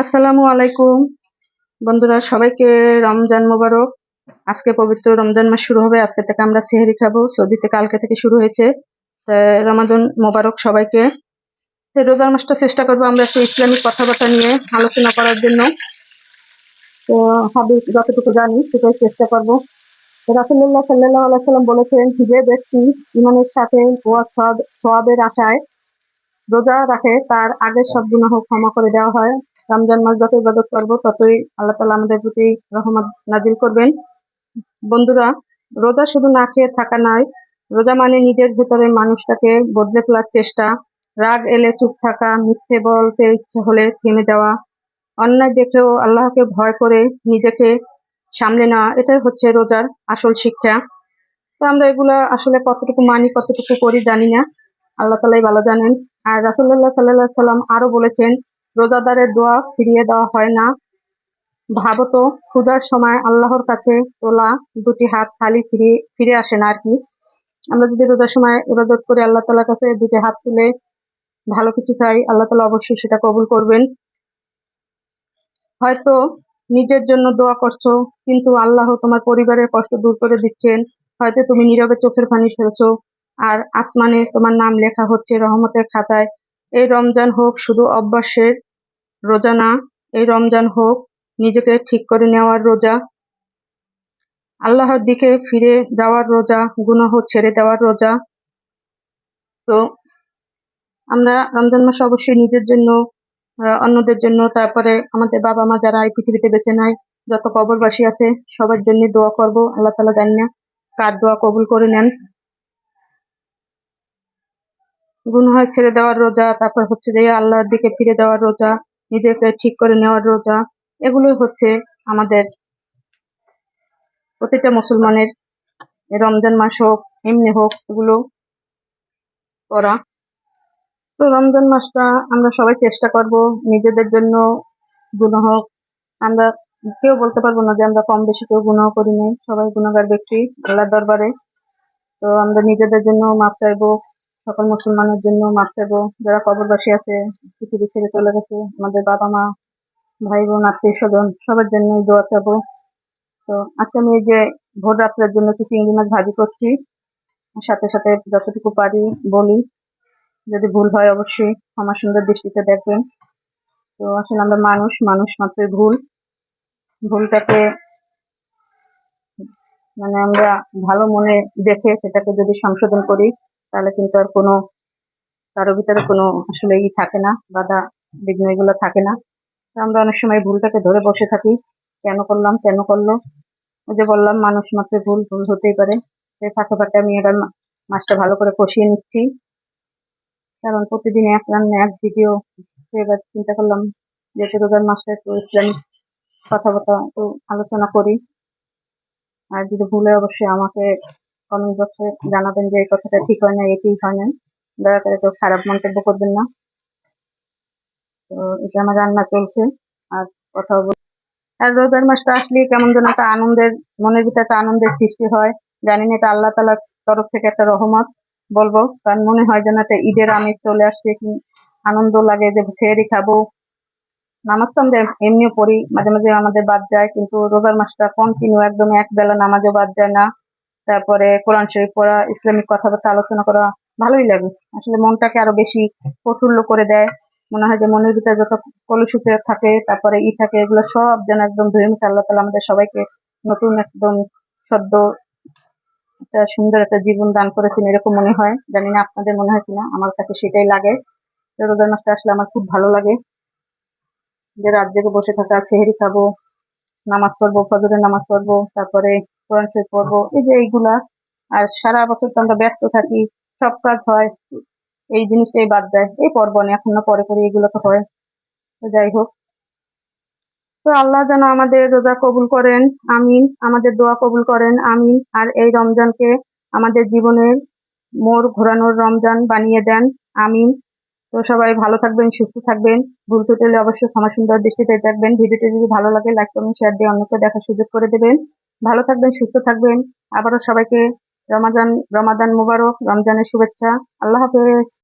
আসসালামু আলাইকুম। বন্ধুরা, সবাইকে রমজান মোবারক। আজকে পবিত্র রমজান মাস শুরু হবে। আজকে থেকে আমরা সেহেরি খাব। সৌদিতে কালকে থেকে শুরু হয়েছে। রমাদন মোবারক সবাইকে। রোজার মাসটা চেষ্টা করব আমরা একটু ইসলামিক কথাবার্তা নিয়ে আলোচনা করার জন্য। তো, হাবি যতটুকু জানি সেটাই চেষ্টা করব। রাসুল্লাহ সাল্লাহ আলাইসাল্লাম বলেছেন, যে ব্যক্তি ইমানের সাথে ও সবের আশায় রোজা রাখে, তার আগের সব গুনাহ ক্ষমা করে দেওয়া হয়। রমজান মাস যত ইবাদত করব, ততই আল্লাহ তালা আমাদের প্রতি রহমত নাজিল করবেন। বন্ধুরা, রোজা শুধু না খেয়ে থাকা নয়, রোজা মানে নিজের ভেতরে মানুষটাকে বদলে ফেলার চেষ্টা। রাগ এলে চুপ থাকা, মিথ্যে বলতে ইচ্ছে হলে থেমে যাওয়া, অন্যায় দেখেও আল্লাহকে ভয় করে নিজেকে সামলে নেওয়া, এটাই হচ্ছে রোজার আসল শিক্ষা। তো আমরা এগুলা আসলে কতটুকু মানি, কতটুকু করি জানি না। আল্লাহ তালাই ভালো জানেন। আর রাসুল্লাহ সাল্লাহ সাল্লাম আরও বলেছেন রোজাদারের দোয়া ফিরিয়ে দেওয়া হয় না। ভাবত, ক্ষুধার সময় আল্লাহর কাছে তোলা দুটি হাত খালি ফিরিয়ে ফিরে আসে না আর কি। আমরা যদি রোজার সময় ইবাদত করে, আল্লাহ তালার কাছে দুটি হাত তুলে ভালো কিছু চাই, আল্লাহ তালা অবশ্যই সেটা কবুল করবেন। হয়তো নিজের জন্য দোয়া করছ, কিন্তু আল্লাহ তোমার পরিবারের কষ্ট দূর করে দিচ্ছেন। হয়তো তুমি নীরবে চোখের পানি ফেলছো, আর আসমানে তোমার নাম লেখা হচ্ছে রহমতের খাতায়। এই রমজান হোক, শুধু অভ্যাসের রোজা না, এই রমজান হোক, নিজেকে ঠিক করে নেওয়ার রোজা। আল্লাহর দিকে ফিরে যাওয়ার রোজা, গুনাহ ছেড়ে দেওয়ার রোজা। তো আমরা রমজান মাসে অবশ্যই নিজের জন্য অন্যদের জন্য, তারপরে আমাদের বাবা মা যারা এই পৃথিবীতে বেঁচে নাই, যত কবরবাসী আছে, সবার জন্য দোয়া করব, আল্লাহ তালা জানি না কার দোয়া কবুল করে নেন। গুনহার ছেড়ে দেওয়ার রোজা, তারপর হচ্ছে যে আল্লাহর দিকে ফিরে দেওয়ার রোজা। নিজেকে ঠিক করে নেওয়ার রোজা, এগুলোই হচ্ছে আমাদের প্রতিটা মুসলমানের রমজান মাস হোক, এমনি হোক, এগুলো করা। তো রমজান মাসটা আমরা সবাই চেষ্টা করব নিজেদের জন্য গুণ হোক। আমরা কেউ বলতে পারব না যে আমরা কম বেশি কেউ গুণাহ করি নাই। সবাই গুণাগার ব্যক্তি, আল্লাহর দরবারে। তো আমরা নিজেদের জন্য মাপ চাইব। সকল মুসলমানের জন্য মাপ চাইব। যারা কবরবাসী আছে, পৃথিবী ছেড়ে চলে গেছে, আমাদের বাবা মা ভাই বোন আত্মীয় স্বজন সবার জন্য দোয়া চাবো তো আজকে আমি এই যে ভোর রাত্রের জন্য কিছু চিংড়ি মাছ ভাজি করছি। সাথে সাথে যতটুকু পারি বলি। যদি ভুল হয় অবশ্যই আমার সুন্দর দৃষ্টিতে দেখবেন। তো আসলে আমরা মানুষ মানুষ মাত্রই ভুল। ভুলটাকে মানে আমরা ভালো মনে দেখে সেটাকে যদি সংশোধন করি তাহলে কিন্তু আর কোনো কারও ভিতরে কোনো আসলে ই থাকে না, বাধা বিঘ্ন এগুলো থাকে না। আমরা অনেক সময় ভুলটাকে ধরে বসে থাকি, কেন করলাম, কেন করল? ওই যে বললাম, মানুষ মাত্র ভুল ভুল হতেই পারে। সেই ফাঁকে ফাঁকে আমি এবার মাছটা ভালো করে কষিয়ে নিচ্ছি। কারণ প্রতিদিন এক রান্না এক ভিডিও এবার চিন্তা করলাম যে রোজার মাসটা একটু ইসলামিক কথাবার্তা, একটু আলোচনা করি। আর যদি ভুলে অবশ্যই আমাকে কমেন্ট বক্সে জানাবেন যে এই কথাটা ঠিক হয় না, এটি হয় না। দয়া করে কেউ খারাপ মন্তব্য করবেন না। তো এটা আমার রান্না চলছে, আর কথা আর রোজার মাসটা আসলে কেমন যেন একটা আনন্দের, মনের ভিতরে একটা আনন্দের সৃষ্টি হয়। জানি না এটা আল্লাহ তালার তরফ থেকে একটা রহমত বলব, কারণ মনে হয় যেন একটা ঈদের আমেজ চলে আসছে, কি আনন্দ লাগে যে ফেরি খাব। নামাজ তো আমরা এমনিও পড়ি, মাঝে মাঝে আমাদের বাদ যায়, কিন্তু রোজার মাসটা কন্টিনিউ একদম এক বেলা নামাজও বাদ যায় না। তারপরে কোরআন শরীফ পড়া, ইসলামিক কথাবার্তা আলোচনা করা, ভালোই লাগে। আসলে মনটাকে আরও বেশি প্রফুল্ল করে দেয়। মনে হয় যে মনের ভিতরে যত কলুষিতে থাকে, তারপরে ই থাকে, এগুলো সব যেন একদম ধুয়ে মুছে আল্লাহ তালা আমাদের সবাইকে নতুন একদম সদ্য একটা সুন্দর একটা জীবন দান করেছেন এরকম মনে হয়। জানি না আপনাদের মনে হয় কিনা, আমার কাছে সেটাই লাগে। রোজার মাসটা আসলে আমার খুব ভালো লাগে। যে রাত জেগে বসে থাকা, সেহেরি খাব, নামাজ পড়ব, ফজরের নামাজ পড়ব, তারপরে শরীফ পড়ব এই যে এইগুলা, আর সারা বছর তো আমরা ব্যস্ত থাকি, সব কাজ হয়, এই জিনিসটাই বাদ দেয়। এই পর্ব না এখন না, পরে পরে এগুলো তো হয়। তো যাই হোক। তো আল্লাহ যেন আমাদের রোজা কবুল করেন, আমিন। আমাদের দোয়া কবুল করেন, আমিন। আর এই রমজানকে আমাদের জীবনের মোর ঘোরানোর রমজান বানিয়ে দেন, আমিন। তো সবাই ভালো থাকবেন, সুস্থ থাকবেন। ভুল ত্রুটি অবশ্যই ক্ষমা সুন্দর দৃষ্টিতে দেখবেন। ভিডিওটি যদি ভালো লাগে লাইক কমেন্ট শেয়ার দিয়ে অন্যকে দেখার সুযোগ করে দেবেন। ভালো থাকবেন সুস্থ থাকবেন। আবারও সবাইকে রমাজান রমাদান মুবারক রমজানের শুভেচ্ছা। আল্লাহ হাফেজ।